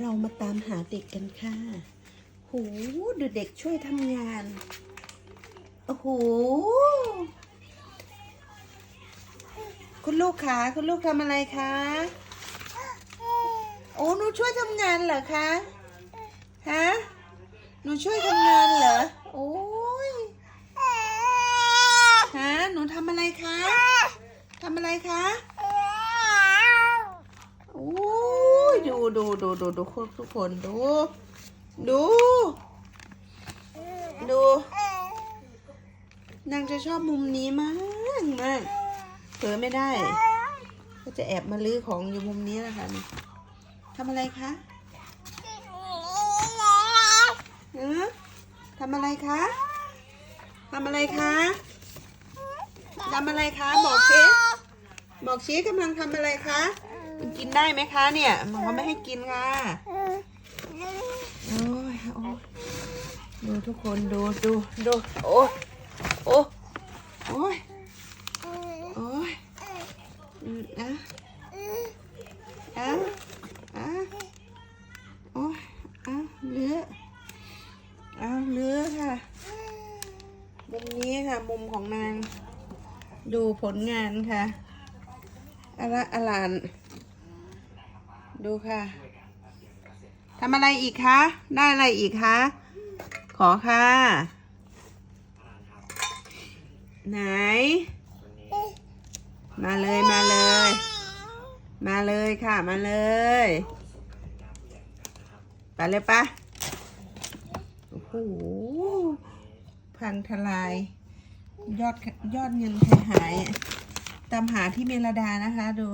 เรามาตามหาเด็กกันค่ะโหดูเด็กช่วยทำงาน โอ้โห คุณลูกคะคุณลูกทำอะไรคะ โอ้หนูช่วยทำงานเหรอคะ ฮะ หนูช่วยทำงานเหรอ โอ้ย ฮะ หนูทำอะไรคะ ทำอะไรคะ โอ้ยดู ดูดูดูดูทุกคนดู ดู ดูนางจะชอบมุมนี้มากมากเผลอไม่ได้ ก็จะแอบมาลื้อของอยู่มุมนี้แหละค่ะทำอะไรคะฮะทำอะไรคะทำอะไรคะทำอะไรคะ บอกชี้บอกชี้กำลังทำอะไรคะ มันกินได้ไหมคะเนี่ยมันเขาไม่ให้กินค่ะโอ้ยโอ้ดูทุกคนดูดูดูโอ้ยโอ้โอ้ยโอ้ยอะอะอะโอ้ยอะเลือเอาเลือค่ะมุมนี้ค่ะมุมของนาง ดูผลงานค่ะอะละอลาน ดูค่ะทำอะไรอีกคะ ได้อะไรอีกคะ ขอค่ะ ไหน มาเลยมาเลย มาเลยค่ะ มาเลยไปเลยปะโอ้โหพังทลาย ยอดยอดเงินหายหายตามหาที่เมลดานะคะดู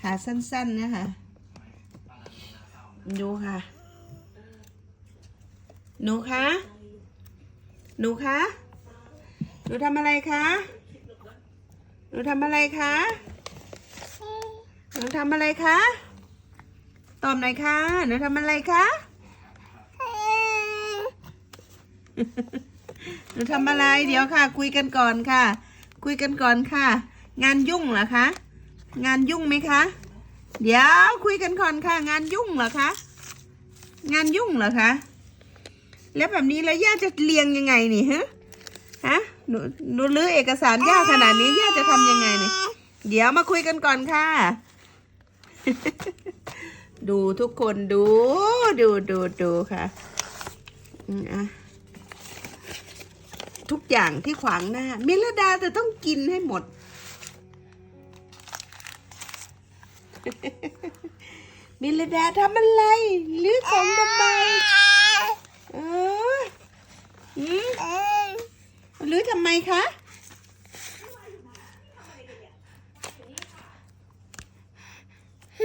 ขาสั้นๆนะคะดูค่ะ หนูคะ หนูคะ หนูทำอะไรคะ หนูทำอะไรคะ หนูทำอะไรคะ ตอบหน่อยค่ะ หนูทำอะไรคะ หนูทำอะไร เดี๋ยวค่ะ คุยกันก่อนค่ะ คุยกันก่อนค่ะ งานยุ่งเหรอคะ งานยุ่งไหมคะ เดี๋ยวคุยกันก่อนค่ะ งานยุ่งเหรอคะ งานยุ่งเหรอคะ แล้วแบบนี้แล้วย่าจะเรียงยังไงนี่ฮะ ฮะ หนูหนูรื้อเอกสารย่าขนาดนี้ย่าจะทำยังไงนี่ เดี๋ยวมาคุยกันก่อนค่ะ ดูทุกคนดู ดูดูดูค่ะอะทุกอย่างที่ขวางหน้า มิลดาจะต้องกินให้หมด มิลดาทำอะไรหรือของทำไมเออหืมหรือทำไมคะ